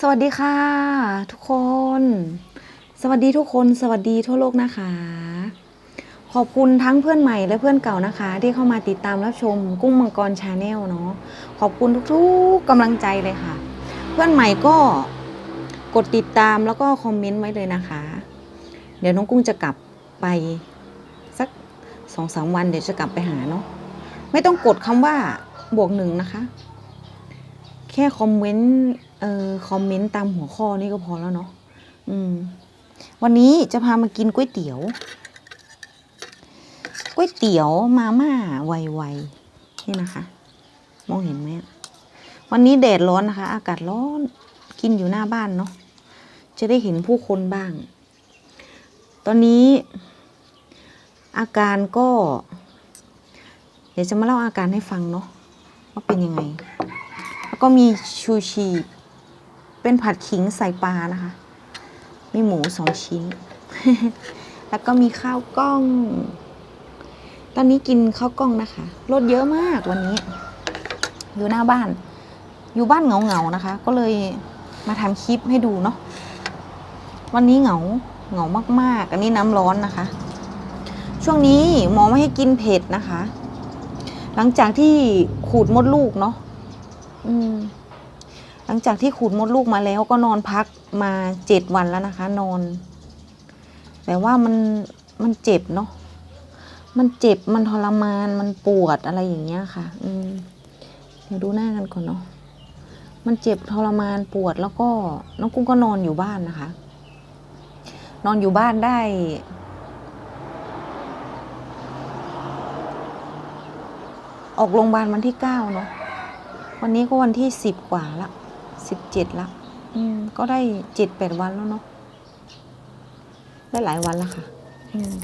สวัสดีค่ะ ทุกคน สวัสดีทุกคนสวัสดีทั่วโลกนะคะ ขอบคุณทั้งเพื่อนใหม่และเพื่อนเก่านะคะ ที่เข้ามาติดตามรับชมกุ้งมังกรชาแนลเนาะขอบคุณทุกๆกำลังใจเลยค่ะ เพื่อนใหม่ก็กดติดตามแล้วก็คอมเมนต์ไว้เลยนะคะ เดี๋ยวน้องกุ้งจะกลับไปสักสองสามวันเดี๋ยวจะกลับไปหาเนาะไม่ต้องกดคำว่าบวกหนึ่งนะคะ แค่คอมเมนต์ เอ่อคอมเมนต์ตามหัวข้อนี่ก็พอแล้วเนาะอืม วันนี้จะพามากินก๋วยเตี๋ยวก๋วยเตี๋ยวมาม่าไวๆนี่นะคะ มองเห็นไหมวันนี้แดดร้อนนะคะ อากาศร้อนกินอยู่หน้าบ้านเนาะจะได้เห็นผู้คนบ้าง ตอนนี้ อาการก็ เดี๋ยวจะมาเล่าอาการให้ฟังเนาะว่าเป็นยังไง แล้วก็มีชูชี เป็นผัดขิงใส่ปลานะคะ มีหมูสองชิ้น แล้วก็มีข้าวกล้อง ตอนนี้กินข้าวกล้องนะคะรถเยอะมากวันนี้ อยู่หน้าบ้าน อยู่บ้านเหงาๆนะคะ ก็เลยมาทำคลิปให้ดูเนาะ วันนี้เหงาเหงามากๆ อันนี้น้ำร้อนนะคะ ช่วงนี้หมอไม่ให้กินเผ็ดนะคะ หลังจากที่ขูดมดลูกเนาะ อืม หลังจากที่ขูดมดลูกมาแล้วก็นอนพักมาเจ็ดวันแล้วนะคะ นอน แต่ว่ามันมันเจ็บเนาะมันเจ็บมันทรมานมันปวดอะไรอย่างเงี้ยค่ะ อืมเดี๋ยวดูหน้ากันก่อนเนาะมันเจ็บทรมานปวดแล้วก็น้องกุ้งก็นอนอยู่บ้านนะคะ นอนอยู่บ้านได้ออกโรงพยาบาลวันที่เก้าเนาะ วันนี้ก็วันที่สิบกว่าละ สิบเจ็ดละ อืม ก็ได้เจ็ดแปดวันแล้วเนาะ ได้หลายวันแล้วค่ะ อืม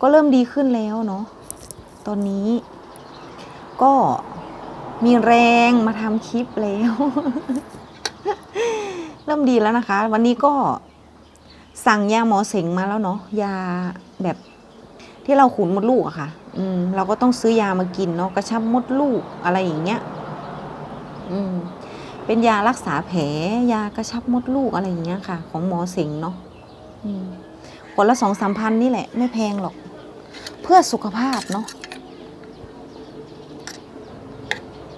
ก็เริ่มดีขึ้นแล้วเนาะ ตอนนี้ ก็มีแรงมาทำคลิปแล้ว เริ่มดีแล้วนะคะ วันนี้ก็สั่งยาหมอเสงมาแล้วเนาะ ยาแบบที่เราขุนมดลูกอะค่ะ อืม เราก็ต้องซื้อยามากินเนาะ กระชับมดลูกอะไรอย่างเงี้ย อืม เป็นยารักษาแผล ยากระชับมดลูกอะไรอย่างเงี้ยค่ะ ของหมอเสงเนาะอืมขวดละสองสามพันนี่แหละ ไม่แพงหรอก เพื่อสุขภาพเนาะ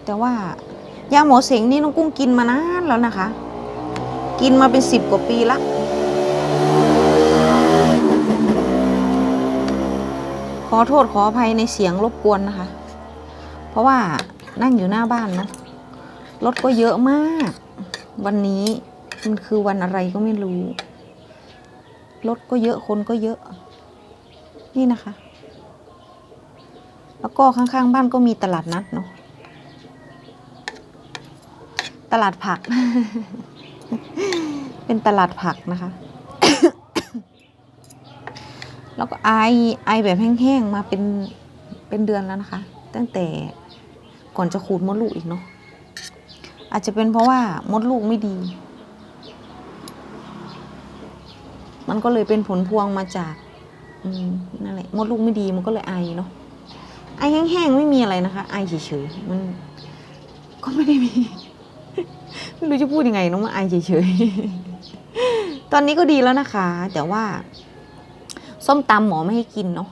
แต่ว่ายาหมอเสงนี่น้องกุ้งกินมานานแล้วนะคะ กินมาเป็นสิบกว่าปีละขอโทษขออภัยในเสียงรบกวนนะคะ เพราะว่านั่งอยู่หน้าบ้านเนาะ รถก็เยอะมาก วันนี้มันคือวันอะไรก็ไม่รู้ รถก็เยอะคนก็เยอะ นี่นะคะ แล้วก็ข้างๆบ้านก็มีตลาดนัดเนาะตลาดผัก เป็นตลาดผักนะคะ แล้วก็ไอไอแบบแห้งๆมาเป็นเป็นเดือนแล้วนะคะ ตั้งแต่ก่อนจะขูดมดลูกอีกเนาะ อาจจะเป็นเพราะว่ามดลูกไม่ดี มันก็เลยเป็นผลพวงมาจากนั่นแหละมดลูกไม่ดีมันก็เลยไอเนาะไอแห้งๆไม่มีอะไรนะคะ ไอเฉยๆมันก็ไม่ได้มี ไม่รู้จะพูดยังไงน้องมาไอเฉยๆตอนนี้ก็ดีแล้วนะคะ แต่ว่า ส้มตำหมอไม่ให้กินเนาะ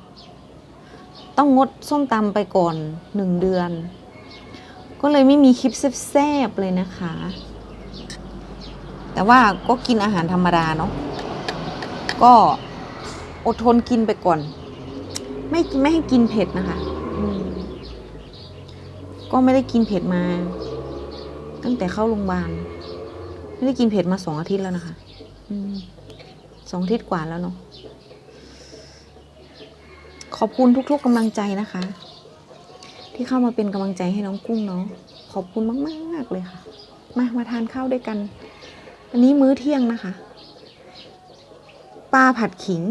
ต้องงดส้มตำไปก่อนหนึ่งเดือน ก็เลยไม่มีคลิปแซ่บๆเลยนะคะ แต่ว่าก็กินอาหารธรรมดาเนาะก็อดทนกินไปก่อน ไม่ไม่ให้กินเผ็ดนะคะก็ไม่ได้กินเผ็ดมา ตั้งแต่เข้าโรงพยาบาลไม่ได้กินเผ็ดมาสองอาทิตย์แล้วนะคะอสองอาทิตย์กว่าแล้วเนาะขอบคุณทุกๆกำลังใจนะคะ ที่เข้ามาเป็นกำลังใจให้น้องกุ้งเนาะขอบคุณมากๆเลยค่ะ มามาทานข้าวด้วยกัน อันนี้มื้อเที่ยงนะคะปลาผัดขิง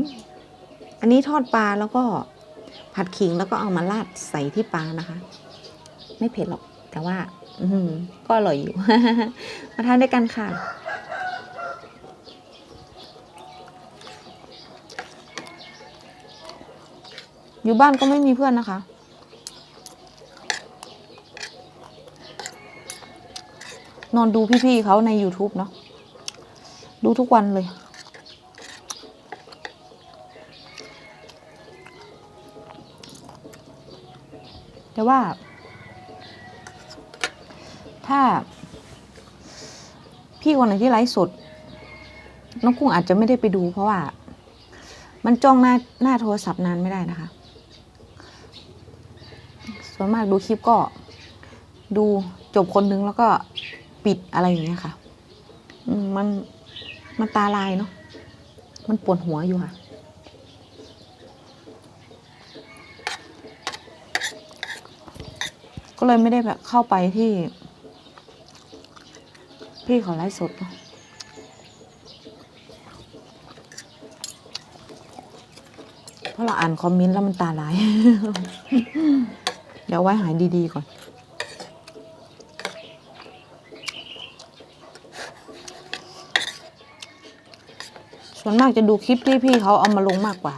อันนี้ทอดปลาแล้วก็ผัดขิงแล้วก็เอามาราดใส่ที่ปลานะคะ ไม่เผ็ดหรอก แต่ว่า อืก็อร่อยอยู่ มาทานด้วยกันค่ะอยู่บ้านก็ไม่มีเพื่อนนะคะ นอนดูพี่ๆเขาใน YouTube เนาะดูทุกวันเลย แต่ว่า ถ้า พี่คนไหนที่ไลฟ์สดน้องกุ้งอาจจะไม่ได้ไปดูเพราะว่า มันจ้องหน้าหน้าโทรศัพท์นานไม่ได้นะคะ ส่วนมากดูคลิปก็ดูจบคนนึงแล้วก็ ปิดอะไรอย่างเงี้ยค่ะมมันมันตาลายเนาะมันปวดหัวอยู่ค่ะ ก็เลยไม่ได้แบบเข้าไปที่ พี่เขาไลฟ์สดเนาะเพราะเราอ่านคอมเมนต์แล้วมันตาลาย เดี๋ยวไว้หายดีๆก่อน ส่วนมากจะดูคลิปที่พี่เขาเอามาลงมากกว่า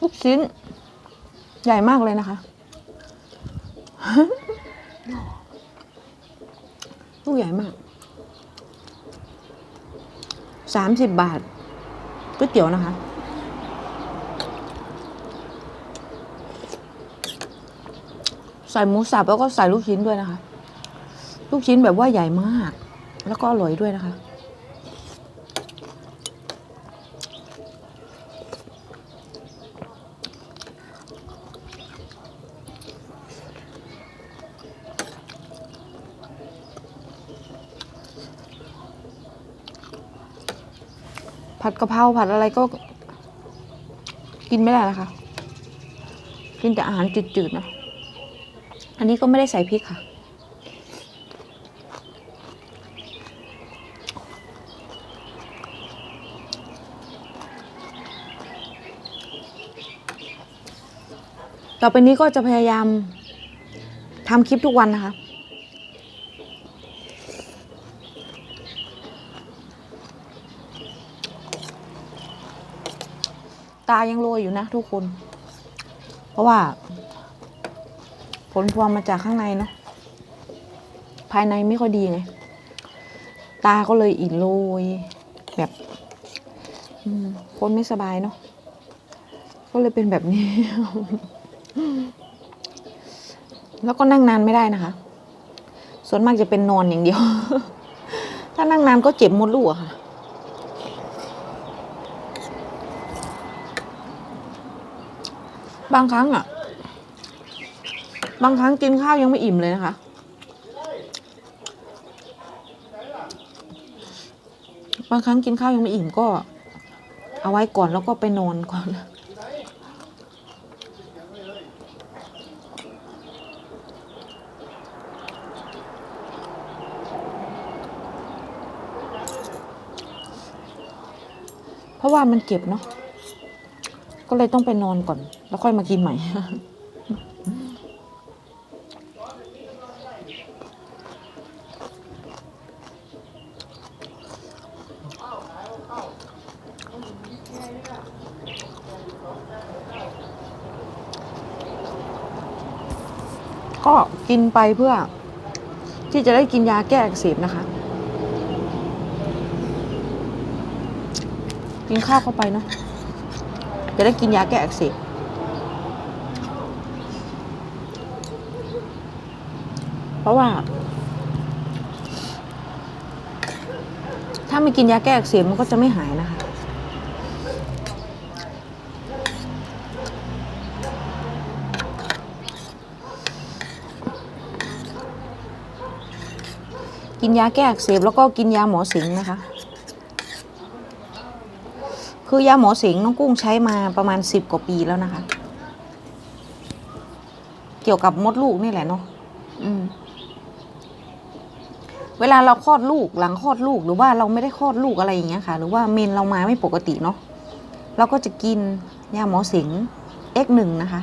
ลูกชิ้น ใหญ่มากเลยนะคะ ลูกใหญ่มากสามสิบบาทก๋วยเตี๋ยวนะคะ ใส่หมูสับแล้วก็ใส่ลูกชิ้นด้วยนะคะ ลูกชิ้นแบบว่าใหญ่มาก แล้วก็อร่อยด้วยนะคะ ผัดกะเพราผัดอะไรก็กินไม่ได้นะคะ กินแต่อาหารจืดๆนะ อันนี้ก็ไม่ได้ใส่พริกค่ะ ต่อไปนี้ก็จะพยายามทำคลิปทุกวันนะคะตายังโรยอยู่นะทุกคน เพราะว่า ผลพวงมาจากข้างในเนาะภายในไม่ค่อยดีไง ตาก็เลยอินโรยแบบคนไม่สบายเนาะก็เลยเป็นแบบนี้ แล้วก็นั่งนานไม่ได้นะคะ ส่วนมากจะเป็นนอนอย่างเดียว ถ้านั่งนานก็เจ็บมดลูกอะค่ะบางครั้งอะ บางครั้งกินข้าวยังไม่อิ่มเลยนะคะ บางครั้งกินข้าวยังไม่อิ่มก็ เอาไว้ก่อนแล้วก็ไปนอนก่อนเพราะว่ามันเจ็บเนาะ ก็เลยต้องไปนอนก่อน แล้วค่อยมากินใหม่ ก็กินไปเพื่อ ที่จะได้กินยาแก้อักเสบนะคะ กินข้าวเข้าไปเนาะจะได้กินยาแก้อักเสบเพราะว่า ถ้าไม่กินยาแก้อักเสบมันก็จะไม่หายนะคะ กินยาแก้อักเสบแล้วก็กินยาหมอสิงนะคะ คือยาหมอสิงน้องกุ้งใช้มาประมาณสิบกว่าปีแล้วนะคะ เกี่ยวกับมดลูกนี่แหละเนาะเวลาเราคลอดลูกหลังคลอดลูกหรือว่าเราไม่ได้คลอดลูกอะไรอย่างเงี้ยค่ะ หรือว่าเมนเรามาไม่ปกติเนาะเราก็จะกินยาหมอสิง X1 นะคะ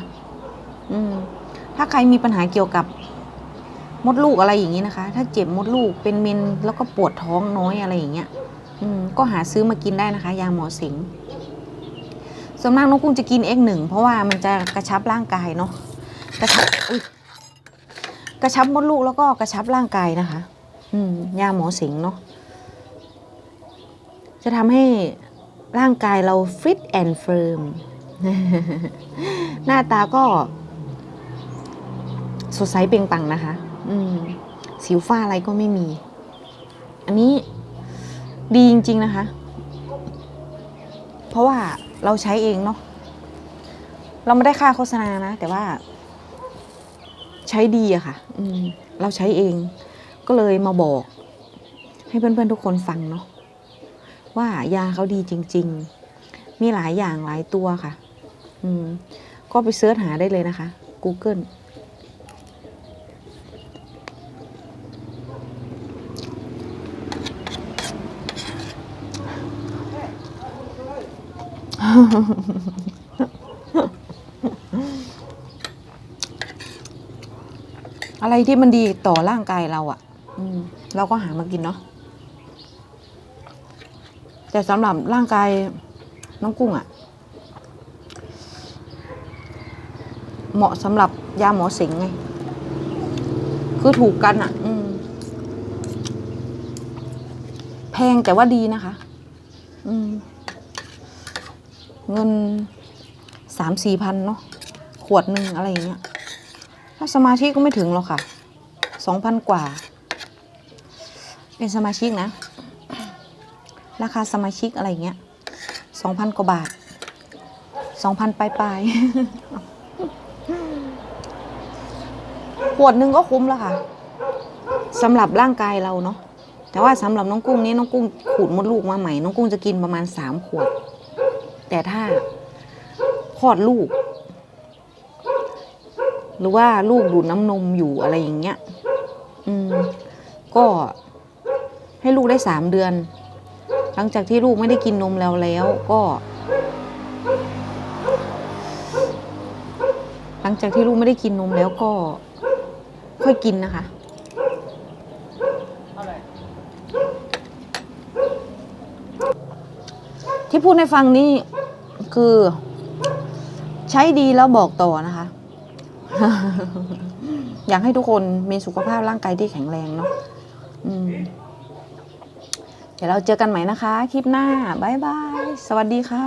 อืม ถ้าใครมีปัญหาเกี่ยวกับ มดลูกอะไรอย่างนี้นะคะ ถ้าเจ็บมดลูกเป็นเมนแล้วก็ปวดท้องน้อยอะไรอย่างเงี้ยอืมก็หาซื้อมากินได้นะคะ ยาหมอสิงส่วนมากน้องกุ้งจะกิน X1 เพราะว่ามันจะกระชับร่างกายเนาะกระชับอุ๊ยกระชับมดลูกแล้วก็กระชับร่างกายนะคะ อืมยาหมอสิงเนาะจะทำให้ร่างกายเราฟิตแอนด์เฟิร์มหน้าตาก็สดใสเปล่งปลังนะคะ อืม สิวฝ้าอะไรก็ไม่มี อันนี้ดีจริง ๆ นะคะ เพราะว่าเราใช้เองเนาะ เราไม่ได้ค่าโฆษณานะ แต่ว่า ใช้ดีอะค่ะ อืม เราใช้เอง ก็เลยมาบอก ให้เพื่อนๆทุกคนฟังเนาะว่ายาเขาดีจริง ๆ มีหลายอย่างหลายตัวค่ะ อืม ก็ไปเสิร์ชหาได้เลยนะคะ Google อะไรที่มันดีต่อร่างกายเราอะ่ะเราก็หามากินเนาะแต่สำหรับร่างกายน้องกุ้งอะ่ะ เหมาะสำหรับยาหมอสิงไง คือถูกกันอะ่ะแพงแต่ว่าดีนะคะ อืม เงินสามสี่พันเนาะขวดหนึ่งอะไรอย่างเงี้ยถ้าสมาชิกก็ไม่ถึงหรอกค่ะสองพันกว่า เป็นสมาชิกนะ ราคาสมาชิกอะไรเงี้ยสองพันกว่าบาทสองพันปลายปลายๆขวดหนึ่งก็คุ้มแล้วค่ะสำหรับร่างกายเราเนาะแต่ว่าสำหรับน้องกุ้งนี้น้องกุ้งขูดมดลูกมาใหม่ น้องกุ้งจะกินประมาณสามขวด แต่ถ้าคลอดลูก หรือว่าลูกดูดน้ำนมอยู่อะไรอย่างเงี้ย อืม ก็ให้ลูกได้สามเดือน หลังจากที่ลูกไม่ได้กินนมแล้วแล้วก็ หลังจากที่ลูกไม่ได้กินนมแล้วก็ ค่อยกินนะคะที่พูดให้ฟังนี่ คือ ใช้ดีแล้วบอกต่อนะคะ อยากให้ทุกคนมีสุขภาพร่างกายที่แข็งแรงเนาะเดี๋ยวเราเจอกันใหม่นะคะ คลิปหน้า บ๊ายบาย สวัสดีค่ะ